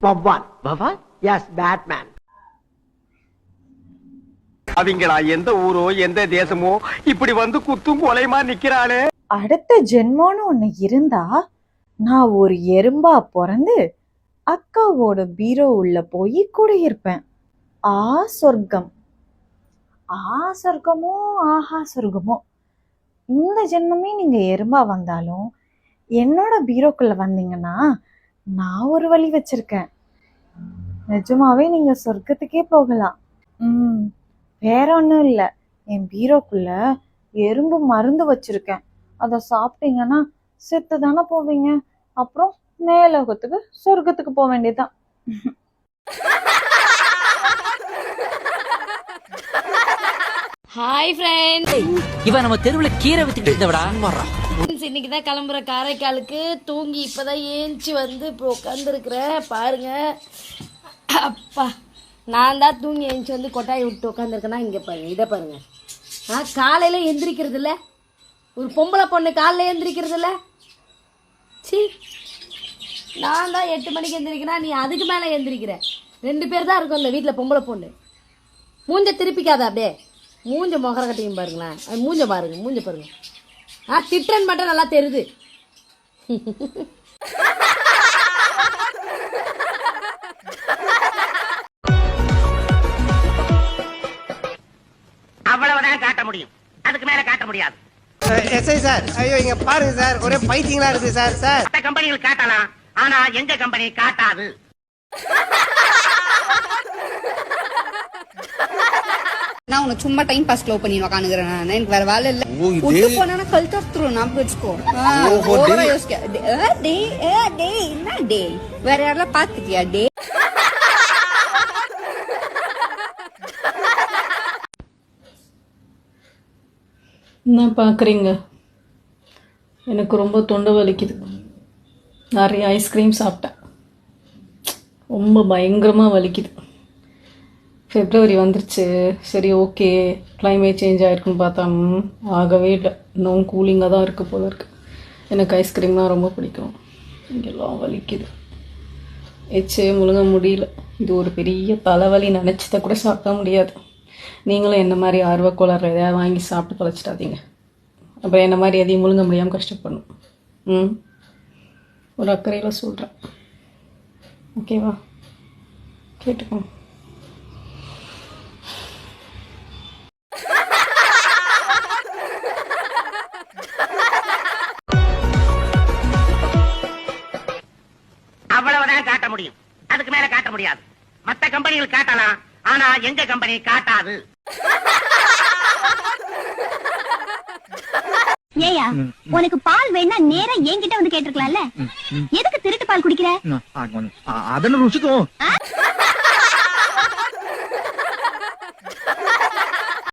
வவ்வால் பவால் S Batman அவங்களா எந்த ஊரோ எந்த தேசமோ இப்படி வந்து குத்தும் கொலைமா நிக்கிறாளே? அடுத்த ஜென்மம்னு ஒண்ணு இருந்தா நான் ஒரு எறும்பா பிறந்து அக்காவோட பீரோ உள்ள போய் குடியிருப்பேன். ஆ சொர்க்கம். ஆ சொர்க்கமோ ஆஹா சொர்க்கமோ. இந்த ஜென்மமே நீங்க எறும்பா வந்தாலும் என்னோட பீரோக்குள்ள வந்தீங்கன்னா நான் ஒரு வழி வச்சிருக்கேன். நிஜமாவே நீங்க சொர்க்கத்துக்கே போகலாம். ம் வேற ஒன்றும் இல்லை. என் பீரோக்குள்ள எறும்பு மருந்து வச்சிருக்கேன். அதை சாப்பிட்டீங்கன்னா செத்து தானே போவீங்க. அப்புறம் மேலோகத்துக்கு சொர்க்கத்துக்கு போக வேண்டியதுதான். ஹாய் ஃப்ரெண்ட்ஸ் இவன் நம்ம தெருவுல கீரை வித்துட்டு இருந்தவடா. இன்னைக்கு தான் கிளம்புற காரைக்காலுக்கு தூங்கி இப்பதான் ஏஞ்சி வந்து இப்போ உட்காந்துருக்குறேன் பாருங்க. அப்பா நான் தான் தூங்கி ஏஞ்சி வந்து கொட்டாய் விட்டு உட்காந்துருக்கேன்னா இங்கே பாருங்க இதை பாருங்க. ஆ காலையில் எந்திரிக்கிறது இல்லை? ஒரு பொம்பளை பொண்ணு காலையில் எந்திரிக்கிறது இல்லை? சி நான் தான் எட்டு மணிக்கு எந்திரிக்கிறேன் நீ அதுக்கு மேலே எந்திரிக்கிற. ரெண்டு பேர் தான் இருக்கும் இந்த வீட்டில் பொம்பளை பொண்ணு. மூஞ்ச திருப்பிக்காத அப்படியே. மூஞ்ச முகர கட்டியும் பாருங்களேன். அது மூஞ்ச பாருங்க மூஞ்ச பாருங்க. ஆ திட்டன் மட்டும் நல்லா தெரியுது. அவ்வளவுதான் காட்ட முடியும். அதுக்கு மேல காட்ட முடியாது. எஸ்ஐ சார் ஐயோ இங்க பாருங்க சார் ஒரே பைத்தியங்களா இருக்கு சார் சார். கம்பெனிகள் காட்டலாம்? ஆனா எங்க கம்பெனி காட்டாது. நான் உனக்கு சும்மா டைம் பாஸ் லவ் பண்ணி உக்காந்துக்கிறேன் நான். எனக்கு வேற வேலை இல்ல. விட்டு போனா கழுத்து அறுத்துரும் நான் வச்சுக்கோ. ஓவரா யோசிக்க. டே, டே என்ன டே? வேற யாரெல்லாம் பாத்துக்கியா டே? என்ன பார்க்குறீங்க? எனக்கு ரொம்ப தொண்டை வலிக்குது. நிறைய ஐஸ்கிரீம் சாப்பிட்டேன். ரொம்ப பயங்கரமாக வலிக்குது. ஃபெப்ரவரி வந்துருச்சு. சரி ஓகே கிளைமேட் சேஞ்ச் ஆகிருக்குன்னு பார்த்தா ஆகவே இல்லை. இன்னும் கூலிங்காக தான் இருக்க போல இருக்குது எனக்கு ஐஸ்கிரீம்லாம் ரொம்ப பிடிக்கும். இங்கெல்லாம் வலிக்குது. எச்சே முழுங்க முடியல. இது ஒரு பெரிய தலைவலி. நினச்சத கூட சாப்பிட முடியாது. நீங்களும் என்ன மாதிரி ஆர்வக்கோளாறுல எதையாவது வாங்கி சாப்பிட்டு தொலைச்சிடாதீங்க அப்புறம் என்ன மாதிரி எதையும் முழுங்க முடியாமல் கஷ்டப்படணும். ம்? ஒரு அக்கறையில் சொல்கிறேன் ஓகேவா கேட்டுக்கோங்க. அவ்வளவுதான் காட்ட முடியும். அதுக்கு மேல காட்ட முடியாது. மற்ற கம்பெனிகள் காட்டலாம். ஆனா எங்க கம்பெனி காட்டாது. ஏயா உனக்கு பால் வேணா நேரா என்கிட்ட வந்து கேட்டிருக்கலாம்ல? எதுக்கு திருட்டு பால் குடிக்கிற? அதன ருசிக்கும்?